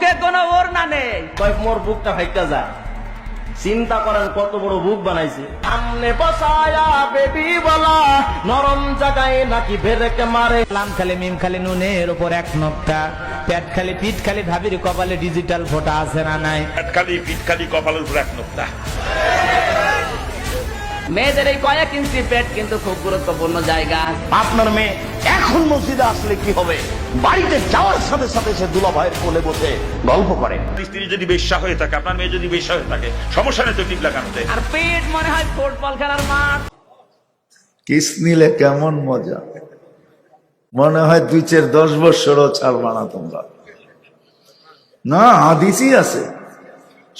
বুকে কোনো ওর না নেই। কয় মোর বুকটা ভাইটা যা। চিন্তা করেন কত বড় বুক বানাইছে। সামনে বসায়া বেবি বলা নরম জায়গায় নাকি বেরেকে মারে। লাম খালি মিম খালি নুনের উপর এক নকটা পেট খালি পিট খালি ভাবির কপালে ডিজিটাল ফোটা আছে না নাই? পেট খালি পিট খালি কপালের উপর এক নোকতা মেয়েদের এই কয়েক ইঞ্চি পেট কিন্তু খুব গুরুত্বপূর্ণ জায়গা। আপনার মেয়ে এখন মসজিদে আসলে কি হবে? বাড়িতে যাওয়ার সাথে সাথে সে দুলা ভাইয়ের কোলে বসে গল্প করে। স্ত্রী যদি বেশ্যা হয়ে থাকে আপনার মেয়ে যদি বেশ্যা হয়ে থাকে সমস্যা নেই তো টিপ লাগানোতে। আর পেট মনে হয় ফুটবল খেলার মাঠ। কিস নিলে কেমন মজা? মনে হয় দুই চার দশ বৎসরও ছাড়বা না তোমরা। না হাদিসই আছে।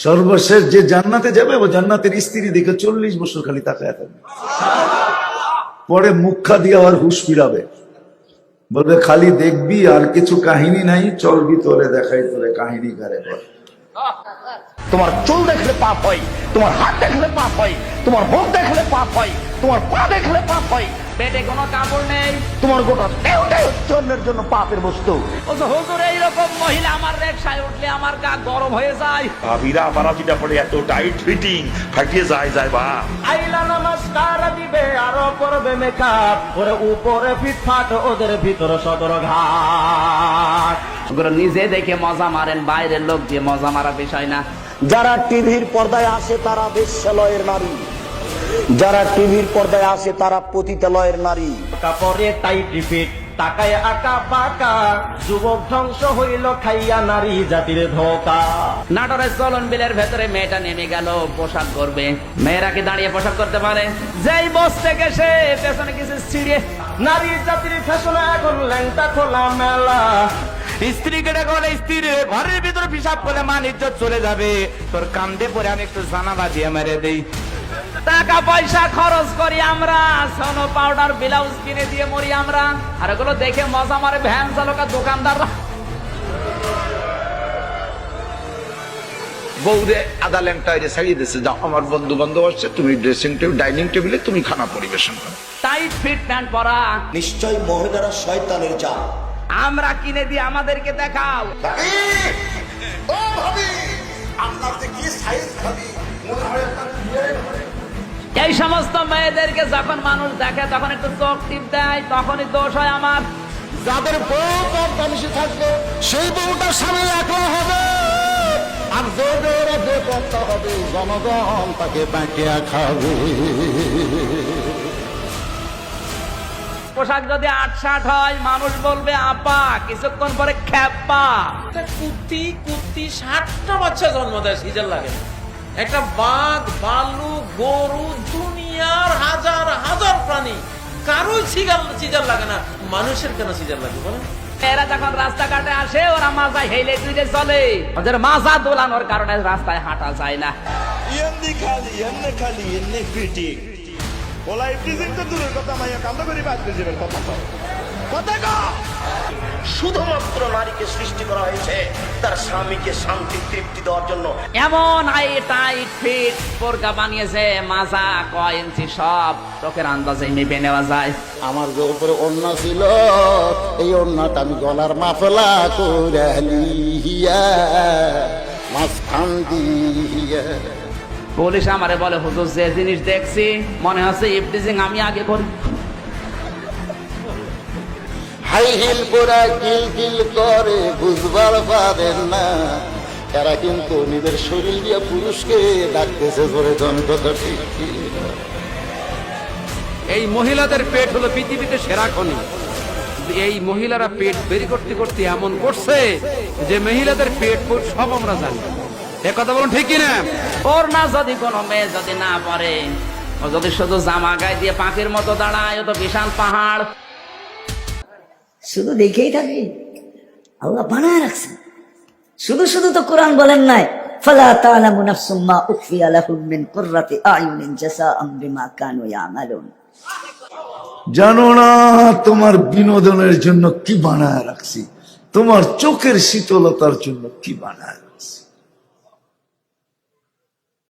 সর্বশেষ যে জান্নাতে যাবে, ও জান্নাতের স্ত্রী দেখে চল্লিশ বছর খালি তাকায় থাকবে। পরে মুখা দিয়ে আবার হুশ ফিরাবে। বলবে, খালি দেখবি, আর কিছু কাহিনী নাই চলবি তোরে দেখাই তোরে কাহিনী ঘরে। তোমার চুল দেখলে পাপ হয়, তোমার হাত দেখলে পাপ হয়, তোমার মুখ দেখলে পাপ হয়, তোমার পা দেখলে পাপ হয়। পেটে কোনো কাপড় নেই। তোমার গোটা অন্যের জন্য পাপের বস্তু। হুজুর এইরকম মহিলা আমার রেকশায় উঠলে আমার গা গরম হয়ে যায়। ভাবিরা পড়ে এত টাইট ফিটিং ফাটিয়ে যায় যায় বা। আইলা নমস্কার দিবে আরও করবে মেকআপ। ওরে উপরে ফিটফাট ওদের ভিতর সদর ঘাট ওগুলো নিজে দেখে মজা মারেন বাইরের লোক দিয়ে মজা মারা বিষয় না। যারা টিভির পর্দায় আসে তারা বেশ্যালয়ের নারী। যারা টিভির পর্দায় আসে তারা পতিতালয়ের নারী। কাপড়ে টাইট রিপিট তাকায় আঁকা বাঁকা যুবক ধ্বংস হইল খাইয়া নারী জাতির ধোকা। নাটোরের চলন বিলের ভেতরে মেয়েটা নেমে গেল পোশাক করবে মেয়েরা কি দাঁড়িয়ে পোশাক করতে পারে? যেই বস থেকে সে পেছনে কিছু ছিড়ে। নারী জাতির ফ্যাশনে এখন ল্যাংটা খোলা মেলা। স্ত্রী কেটে করে স্ত্রী ঘরের ভিতরে পিসাব করলে মান ইজ্জত চলে যাবে। তোর কান্দে পরে আমি একটু জানা বাজিয়ে মেরে দেই। টাকা পয়সা খরচ করি আমরা সোনো পাউডার ব্লাউজ কিনে দিয়ে মরি আমরা। আর ওগুলো দেখে মজা মারে ভ্যান চালকা দোকানদাররা। বউরে আদা ল্যাংটায় ছাড়িয়ে দিচ্ছে যাও আমার বন্ধু বান্ধব আসছে তুমি ড্রেসিং টেবিল ডাইনিং টেবিলে তুমি খানা পরিবেশন করো। টাইট ফিট প্যান্ট পরা। নিশ্চয় মহিলারা শয়তানের জাল। আমরা কিনে দিয়ে আমাদেরকে দেখাও। এই সমস্ত মেয়েদেরকে যখন মানুষ দেখে তখন একটু চোখ টিপ দেয় তখনই দোষ হয় আমার। যাদের বউ পর্দা মিশে থাকবে সেই বউটা স্বামী একলা হবে। আর যে বউরা যে হবে জনগণ তাকে বাঁকিয়া খাবে। পোশাক যদি আট ষাট হয় মানুষ বলবে আপা কিছুক্ষণ পরে খ্যাপা। কুত্তি কুত্তি ষাটটা বাচ্চা জন্ম দেয় সিজার লাগে। একটা বাঘ বালু গরু দুনিয়ার হাজার হাজার প্রাণী। কারোই সিজার সিজার লাগে না। মানুষের কেন সিজার লাগে বলেন? এরা যখন রাস্তাঘাটে আসে ওরা মাজা হেলে দুইটে চলে। ওদের মাজা দোলানোর কারণে রাস্তায় হাঁটা যায় না। এমনি খালি এমনি খালি এমনি ফিটিং ওলা ইফটিজিং তো দূরের কথা মাইয়া কান্দা করি বাদ দিয়ে যাবেন কথা কও। কথা কও। শুধুমাত্র নারীকে সৃষ্টি করা হয়েছে তার স্বামীকে শান্তি তৃপ্তি দেওয়ার জন্য। এমন হাই টাইট ফিট বোরকা বানিয়েছে মাজা কয় ইঞ্চি সব চোখের আন্দাজে মেপে নেওয়া যায়। আমার যে উপরে ওড়না ছিল এই ওড়নাটা আমি গলার মাফলা করে লিহিয়া মাঝখান দিয়া। পুলিশ আমারে বলে হুজুর যে জিনিস দেখছি মনে হচ্ছে ইফটিজিং আমি আগে করি। হাই হিল পরা কিল কিল করে বুঝবার পারেন না। এরা কিন্তু নিজের শরীর দিয়ে পুরুষকে ডাকতেছে জোরে যন্ত্রটা ঠিক এই মহিলাদের পেট হলো পৃথিবীতে সেরা খনি। এই মহিলারা পেট বেরি করতে করতে এমন করছে যে মহিলাদের পেট ফুট সব আমরা জানি। এ কথা বলুন ঠিক না ওর না যদি কোনো মেয়ে যদি না পারে ও যদি শুধু জামা গায়ে দিয়ে পাখির মতো দাঁড়ায় ও তো বিশাল পাহাড়। শুধু দেখেই থাকি। আল্লাহ বানায় রাখছেন। শুধু শুধু তো কোরআন বলেন নাই, ফালা তাআলামু নাফসুম মা উখফিয়া লাহুম মিন কুররাতি আয়ুনিন জাযাআম বিমা কানু ইয়ামালুন। জানো না, তোমার বিনোদনের জন্য কি বানায় রাখছি? তোমার চোখের শীতলতার জন্য কি বানায়।